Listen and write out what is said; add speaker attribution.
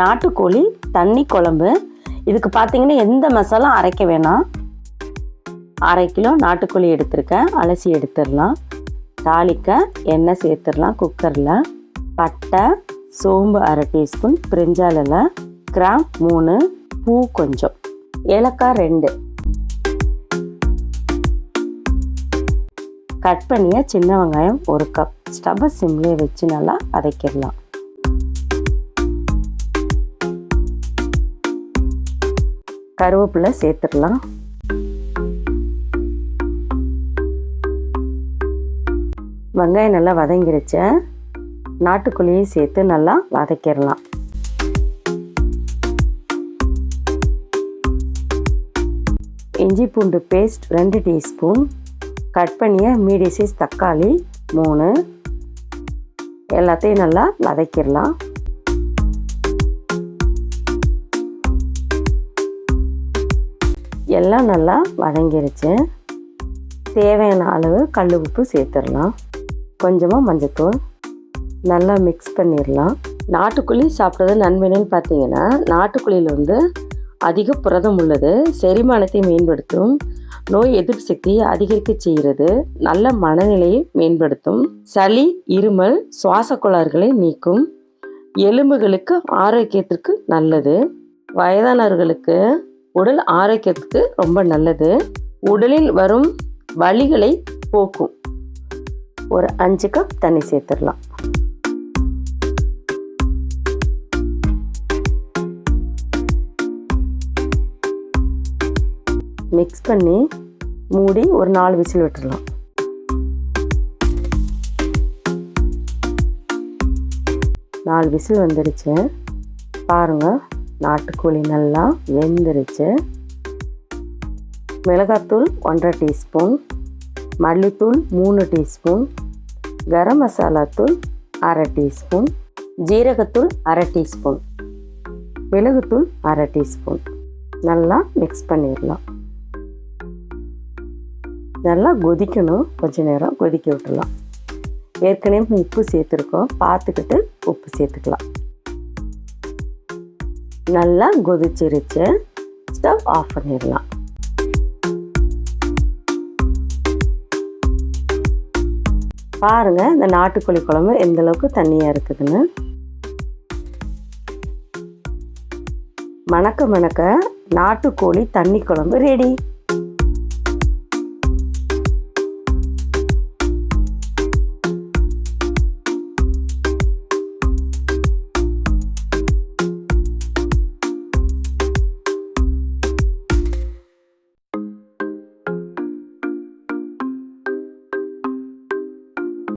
Speaker 1: நாட்டுக்கோழி தண்ணி குழம்பு. இதுக்கு பார்த்தீங்கன்னா எந்த மசாலா அரைக்க வேணாம். அரை கிலோ நாட்டுக்கோழி எடுத்திருக்கேன். அலசி எடுத்துடலாம். தாளிக்க எண்ணெய் சேர்த்துடலாம் குக்கரில். பட்டை சோம்பு அரை டீஸ்பூன் பிரிஞ்சாலில் கிராம் மூணு பூ கொஞ்சம். ஏலக்காய் ரெண்டு. கட் பண்ணிய சின்ன வெங்காயம் ஒரு கப். ஸ்டவ்வை சிம்லேயே வச்சு நல்லா வதக்கிடலாம் கருவேப்பிலை சேர்த்துடலாம். வெங்காயம் நல்லா வதங்கிருச்ச. நாட்டுக்கோழியும் சேர்த்து நல்லா வதக்கிடலாம். இஞ்சி பூண்டு பேஸ்ட் ரெண்டு டீஸ்பூன். கட் பண்ணிய மீடியம் சைஸ் தக்காளி மூணு. எல்லாத்தையும் நல்லா வதக்கிடலாம். எல்லாம் நல்லா வதங்கிருச்சு. தேவையான அளவு கல் உப்பு சேர்த்துடலாம். கொஞ்சமாக மஞ்சத்தூள் நல்லா மிக்ஸ் பண்ணிடலாம். நாட்டுக்குழி சாப்பிட்றது நன்மைன்னு பார்த்தீங்கன்னா நாட்டுக்குழியில் வந்து அதிக புரதம் உள்ளது. செரிமானத்தை மேம்படுத்தும். நோய் எதிர்ப்பு சக்தியை அதிகரிக்க செய்கிறது. நல்ல மனநிலையை மேம்படுத்தும். சளி இருமல் சுவாச கோளாறுகளை நீக்கும். எலும்புகளுக்கு ஆரோக்கியத்திற்கு நல்லது. வயதானவர்களுக்கு உடல் ஆரோக்கியத்துக்கு ரொம்ப நல்லது. உடலில் வரும் வலிகளை போக்கும். ஒரு அஞ்சு கப் தண்ணி சேர்த்துடலாம். மிக்ஸ் பண்ணி மூடி ஒரு நாலு விசில் விட்டுடலாம். நாலு விசில் வந்துடுச்சு பாருங்கள் நாட்டுக்கோழி நல்லா வெந்துருச்சு. மிளகாத்தூள் ஒன்றரை டீஸ்பூன் மல்லித்தூள் மூணு டீஸ்பூன் கரம் மசாலா தூள் அரை டீஸ்பூன் ஜீரகத்தூள் அரை டீஸ்பூன் மிளகுத்தூள் அரை டீஸ்பூன். நல்லா மிக்ஸ் பண்ணிடலாம். நல்லா கொதிக்கணும். கொஞ்ச நேரம் கொதிக்க விட்டுலாம் ஏற்கனவே உப்பு சேர்த்துருக்கோம். பார்த்துக்கிட்டு உப்பு சேர்த்துக்கலாம். நல்லா கொதிச்சிருச்சு. ஸ்டவ் ஆஃப் பண்ணிடலாம். பாருங்கள் இந்த நாட்டுக்கோழி குழம்பு எந்த அளவுக்கு தண்ணியாக இருக்குதுன்னு. மணக்க மணக்க நாட்டுக்கோழி தண்ணி குழம்பு ரெடி. you